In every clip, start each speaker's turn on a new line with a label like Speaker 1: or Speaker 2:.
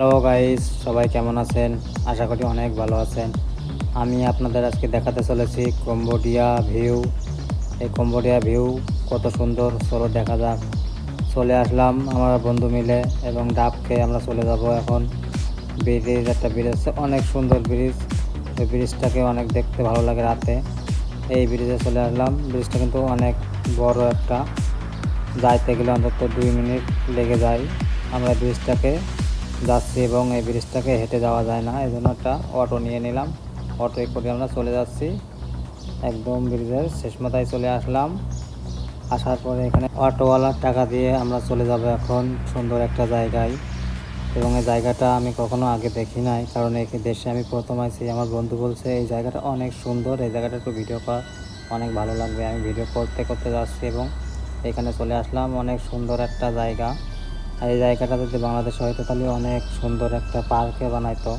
Speaker 1: Hello guys সবাই কেমন আছেন? আশা করি অনেক ভালো আছেন। আমি আপনাদের আজকে দেখাতে চলেছি কম্বোডিয়া ভিউ। এই কম্বোডিয়া ভিউ কত সুন্দর। চলো দেখা যাক। চলে আসলাম আমার বন্ধু মিলে এবং ডাব খেয়ে আমরা চলে যাব এখন। ব্রিজ, একটা ব্রিজ অনেক সুন্দর ব্রিজ। ওই ব্রিজটাকে অনেক দেখতে ভালো লাগে রাতে। এই ব্রিজে চলে আসলাম। ব্রিজটা কিন্তু অনেক বড় একটা। যাইতে গেলে অন্তত দুই মিনিট লেগে যায়। আমরা ব্রিজটাকে যাচ্ছি এবং এই ব্রিজটাকে হেঁটে যাওয়া যায় না এই জন্য একটা অটো নিয়ে নিলাম। অটোয় করে আমরা চলে যাচ্ছি। একদম ব্রিজের শেষ মাথায় চলে আসলাম। আসার পরে এখানে অটোওয়ালার টাকা দিয়ে আমরা চলে যাব এখন সুন্দর একটা জায়গায়। এবং এই জায়গাটা আমি কখনো আগে দেখি নাই, কারণ এই দেশে আমি প্রথম আছি আমার বন্ধু বলছে, এই জায়গাটা অনেক সুন্দর, এই জায়গাটা একটু ভিডিও করা, অনেক ভালো লাগবে। আমি ভিডিও করতে করতে যাচ্ছি এবং এখানে চলে আসলাম। অনেক সুন্দর একটা জায়গা। আর এই জায়গাটা যদি বাংলাদেশে হয়তো তাহলে অনেক সুন্দর একটা পার্কে বানাইতো।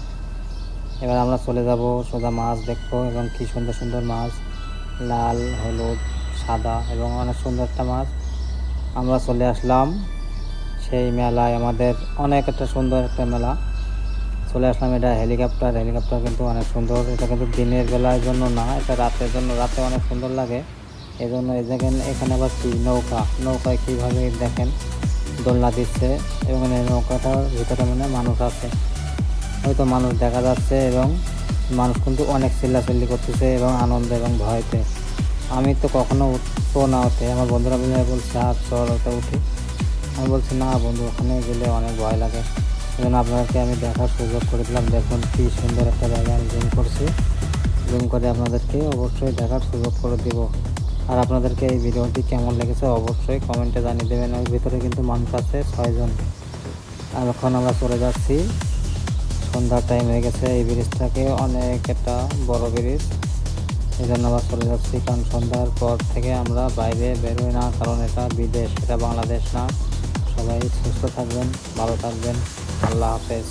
Speaker 1: এবার আমরা চলে যাব সোজা মাছ দেখব এবং কি সুন্দর সুন্দর মাছ, লাল, হলুদ, সাদা এবং অনেক সুন্দর একটা মাছ। আমরা চলে আসলাম সেই মেলায়, আমাদের অনেক একটা সুন্দর একটা মেলা। চলে আসলাম, এটা হেলিকপ্টার হেলিকপ্টার কিন্তু অনেক সুন্দর। এটা কিন্তু দিনের বেলার জন্য না, এটা রাতের জন্য, রাতে অনেক সুন্দর লাগে। এই জন্য এই দেখেন, এখানে আবার কি নৌকা, নৌকায় কীভাবে দেখেন? দোলনা দিচ্ছে এবং এই নৌকাটার ভিতরে মানে মানুষ আছে। হয়তো মানুষ দেখা যাচ্ছে এবং মানুষ কিন্তু অনেক চিল্লাচিল্লি করতেছে এবং আনন্দ এবং ভয়তে। আমি তো কখনো উঠবো না ওঠে আমার বন্ধুরা মিলে বলছে আর চল ওটা উঠি। আমি বলছি, না বন্ধু, ওখানে গেলে অনেক ভয় লাগে। জন্য আপনাদেরকে আমি দেখার সুযোগ করে দিলাম। দেখুন কী সুন্দর একটা জায়গা আমি জুম করছি। জুম করে আপনাদেরকে অবশ্যই দেখার সুযোগ করে দিব। আর আপনাদেরকে এই ভিডিওটি কেমন লেগেছে অবশ্যই কমেন্টে জানিয়ে দেবেন। ওই ভিতরে কিন্তু মানুষ আছে ছয়জন আর এখন আমরা চলে যাচ্ছি। সন্ধ্যার টাইম হয়ে গেছে এই ব্রিজটাকে অনেক একটা বড় ব্রিজ এই জন্য আবার চলে যাচ্ছি কারণ সন্ধ্যার পর থেকে আমরা বাইরে বেরোই না, কারণ এটা বিদেশ, এটা বাংলাদেশ না। সবাই সুস্থ থাকবেন, ভালো থাকবেন। আল্লাহ হাফেজ।